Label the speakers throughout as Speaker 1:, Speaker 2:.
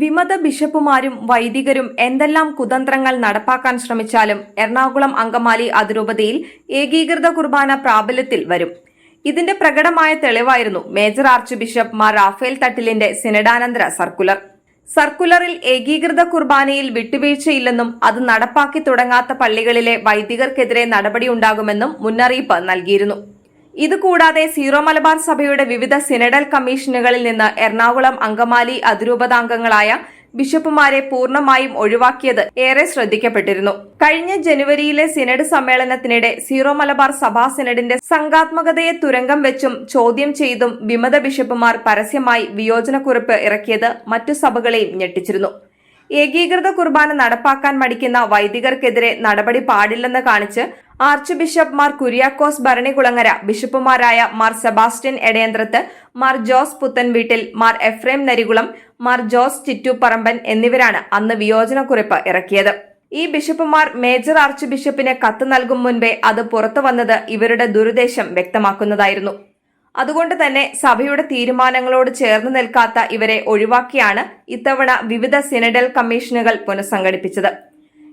Speaker 1: വിമത ബിഷപ്പുമാരും വൈദികരും എന്തെല്ലാം കുതന്ത്രങ്ങൾ നടപ്പാക്കാൻ ശ്രമിച്ചാലും എറണാകുളം അങ്കമാലി അതിരൂപതയിൽ ഏകീകൃത കുർബാന പ്രാബല്യത്തിൽ വരും. ഇതിന്റെ പ്രകടമായ തെളിവായിരുന്നു major archbishop Mar Raphael തട്ടിലിന്റെ സിനഡാനന്തര സർക്കുലർ. സർക്കുലറിൽ ഏകീകൃത കുർബാനയിൽ വിട്ടുവീഴ്ചയില്ലെന്നും അത് നടപ്പാക്കി തുടങ്ങാത്ത പള്ളികളിലെ വൈദികർക്കെതിരെ നടപടിയുണ്ടാകുമെന്നും മുന്നറിയിപ്പ് നൽകിയിരുന്നു. ഇതുകൂടാതെ സീറോ മലബാർ സഭയുടെ വിവിധ സിനഡൽ കമ്മീഷനുകളിൽ നിന്ന് എറണാകുളം അങ്കമാലി അതിരൂപതാംഗങ്ങളായ ബിഷപ്പുമാരെ പൂർണമായും ഒഴിവാക്കിയത് ഏറെ ശ്രദ്ധിക്കപ്പെട്ടിരുന്നു. കഴിഞ്ഞ ജനുവരിയിലെ സിനഡ് സമ്മേളനത്തിനിടെ സീറോ മലബാർ സഭാ സിനഡിന്റെ സംഘാത്മകതയെ തുരങ്കം വെച്ചും ചോദ്യം ചെയ്തും വിമത ബിഷപ്പുമാർ പരസ്യമായി വിയോജനക്കുറിപ്പ് ഇറക്കിയത് മറ്റു സഭകളെയും ഞെട്ടിച്ചിരുന്നു. ഏകീകൃത കുർബാന നടപ്പാക്കാൻ മടിക്കുന്ന വൈദികർക്കെതിരെ നടപടി പാടില്ലെന്ന് കാണിച്ച് archbishop Mar Kuriakose Bharanikulangara ബിഷപ്പുമാരായ Mar Sebastian Edayanthrath Mar Jose Puthenveettil Mar Ephrem Narikulam Mar Jose Chittuparamban എന്നിവരാണ് അന്ന് വിയോജനക്കുറിപ്പ് ഇറക്കിയത്. ഈ ബിഷപ്പുമാർ മേജർ ആർച്ച് ബിഷപ്പിന് കത്ത് നൽകും മുൻപേ അത് പുറത്തു വന്നത് ഇവരുടെ ദുരുദ്ദേശം വ്യക്തമാക്കുന്നതായിരുന്നു. അതുകൊണ്ട് തന്നെ സഭയുടെ തീരുമാനങ്ങളോട് ചേർന്ന് നിൽക്കാത്ത ഇവരെ ഒഴിവാക്കിയാണ് ഇത്തവണ വിവിധ സിനഡൽ കമ്മീഷനുകൾ പുനഃസംഘടിപ്പിച്ചത്.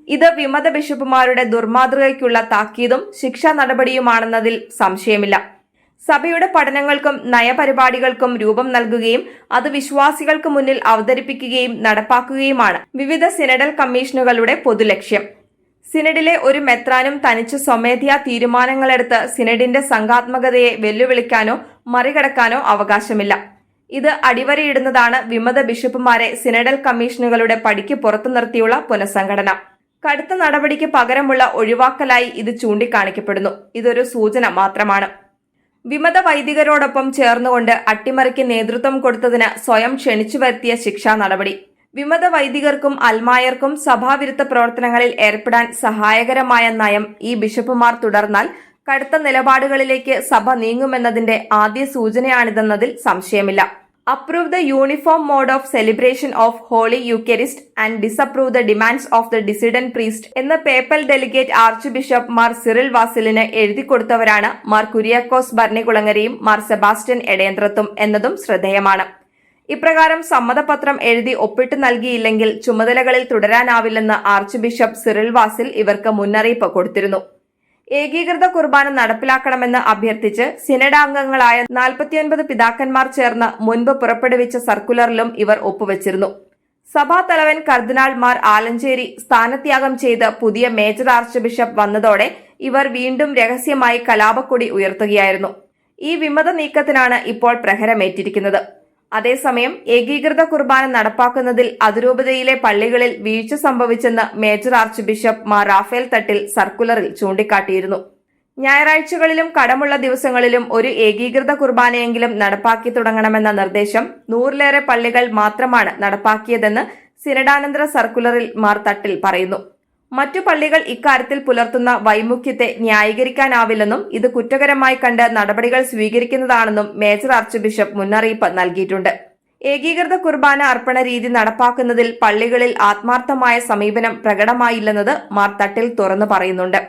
Speaker 1: ഇത് വിമത ബിഷപ്പുമാരുടെ ദുർമാതൃകയ്ക്കുള്ള താക്കീതും ശിക്ഷാ നടപടിയുമാണെന്നതിൽ സംശയമില്ല. സഭയുടെ പഠനങ്ങൾക്കും നയപരിപാടികൾക്കും രൂപം നൽകുകയും അത് വിശ്വാസികൾക്ക് മുന്നിൽ അവതരിപ്പിക്കുകയും നടപ്പാക്കുകയുമാണ് വിവിധ സിനഡൽ കമ്മീഷനുകളുടെ പൊതുലക്ഷ്യം. സിനഡിലെ ഒരു മെത്രാനും തനിച്ച് സ്വമേധയാ തീരുമാനങ്ങളെടുത്ത് സിനഡിന്റെ സംഘാത്മകതയെ വെല്ലുവിളിക്കാനോ മറികടക്കാനോ അവകാശമില്ല. ഇത് അടിവരയിടുന്നതാണ് വിമത ബിഷപ്പുമാരെ സിനഡൽ കമ്മീഷനുകളുടെ പടിക്ക് പുറത്തു നിർത്തിയുള്ള പുനഃസംഘടന. കടുത്ത നടപടിക്ക് പകരമുള്ള ഒഴിവാക്കലായി ഇത് ചൂണ്ടിക്കാണിക്കപ്പെടുന്നു. ഇതൊരു സൂചന മാത്രമാണ്. വിമത വൈദികരോടൊപ്പം ചേർന്നുകൊണ്ട് അട്ടിമറിക്ക് നേതൃത്വം കൊടുത്തതിന് സ്വയം ക്ഷണിച്ചു വരുത്തിയ ശിക്ഷാ നടപടി. വിമത വൈദികർക്കും അൽമായർക്കും സഭാവിരുദ്ധ പ്രവർത്തനങ്ങളിൽ ഏർപ്പെടാൻ സഹായകരമായ നയം ഈ ബിഷപ്പുമാർ തുടർന്നാൽ കടുത്ത നിലപാടുകളിലേക്ക് സഭ നീങ്ങുമെന്നതിന്റെ ആദ്യ സൂചനയാണിതെന്നതിൽ സംശയമില്ല. Approve the uniform mode of celebration of holy Eucharist and disapprove the demands of the dissident priest എന്ന papal delegate archbishop Mar Cyril വാസിലിന് എഴുതി കൊടുത്തവരാണ് മാർ കുര്യാക്കോസ് ഭരണികുളങ്ങരയും മാർ സെബാസ്റ്റ്യൻ എടയന്ത്രത്തും എന്നതും ശ്രദ്ധേയമാണ്. ഇപ്രകാരം സമ്മതപത്രം എഴുതി ഒപ്പിട്ട് നൽകിയില്ലെങ്കിൽ ചുമതലകളിൽ തുടരാനാവില്ലെന്ന് ആർച്ച് ബിഷപ്പ് സിറിൽ വാസിൽ ഇവർക്ക് മുന്നറിയിപ്പ് കൊടുത്തിരുന്നു. ഏകീകൃത കുർബാന നടപ്പിലാക്കണമെന്ന് അഭ്യർത്ഥിച്ച് സിനഡാംഗങ്ങളായ നാൽപ്പത്തിയൊൻപത് പിതാക്കന്മാർ ചേർന്ന് മുൻപ് പുറപ്പെടുവിച്ച സർക്കുലറിലും ഇവർ ഒപ്പുവച്ചിരുന്നു. സഭാതലവൻ കർദിനാൾ മാർ ആലഞ്ചേരി സ്ഥാനത്യാഗം ചെയ്ത് പുതിയ മേജർ ആർച്ച് ബിഷപ്പ് വന്നതോടെ ഇവർ വീണ്ടും രഹസ്യമായി കലാപക്കൊടി ഉയർത്തുകയായിരുന്നു. ഈ വിമത നീക്കത്തിനാണ് ഇപ്പോൾ പ്രഹരമേറ്റിരിക്കുന്നത്. അതേസമയം ഏകീകൃത കുർബാന നടപ്പാക്കുന്നതിൽ അതിരൂപതയിലെ പള്ളികളിൽ വീഴ്ച സംഭവിച്ചെന്ന് major archbishop Mar Raphael Thattil സർക്കുലറിൽ ചൂണ്ടിക്കാട്ടിയിരുന്നു. ഞായറാഴ്ചകളിലും കടമുള്ള ദിവസങ്ങളിലും ഒരു ഏകീകൃത കുർബാനയെങ്കിലും നടപ്പാക്കി തുടങ്ങണമെന്ന നിർദ്ദേശം നൂറിലേറെ പള്ളികൾ മാത്രമാണ് നടപ്പാക്കിയതെന്ന് സിനഡാനന്തര സർക്കുലറിൽ മാർ തട്ടിൽ പറയുന്നു. മറ്റു പള്ളികൾ ഇക്കാര്യത്തിൽ പുലർത്തുന്ന വൈമുഖ്യത്തെ ന്യായീകരിക്കാനാവില്ലെന്നും ഇത് കുറ്റകരമായി കണ്ട് നടപടികൾ സ്വീകരിക്കുന്നതാണെന്നും മേജർ ആർച്ച് ബിഷപ്പ് മുന്നറിയിപ്പ് നൽകിയിട്ടുണ്ട്. ഏകീകൃത കുർബാന അർപ്പണ രീതി നടപ്പാക്കുന്നതിൽ പള്ളികളിൽ ആത്മാർത്ഥമായ സമീപനം പ്രകടമായില്ലെന്നത് മാർ തട്ടിൽ തുറന്നു പറയുന്നുണ്ട്.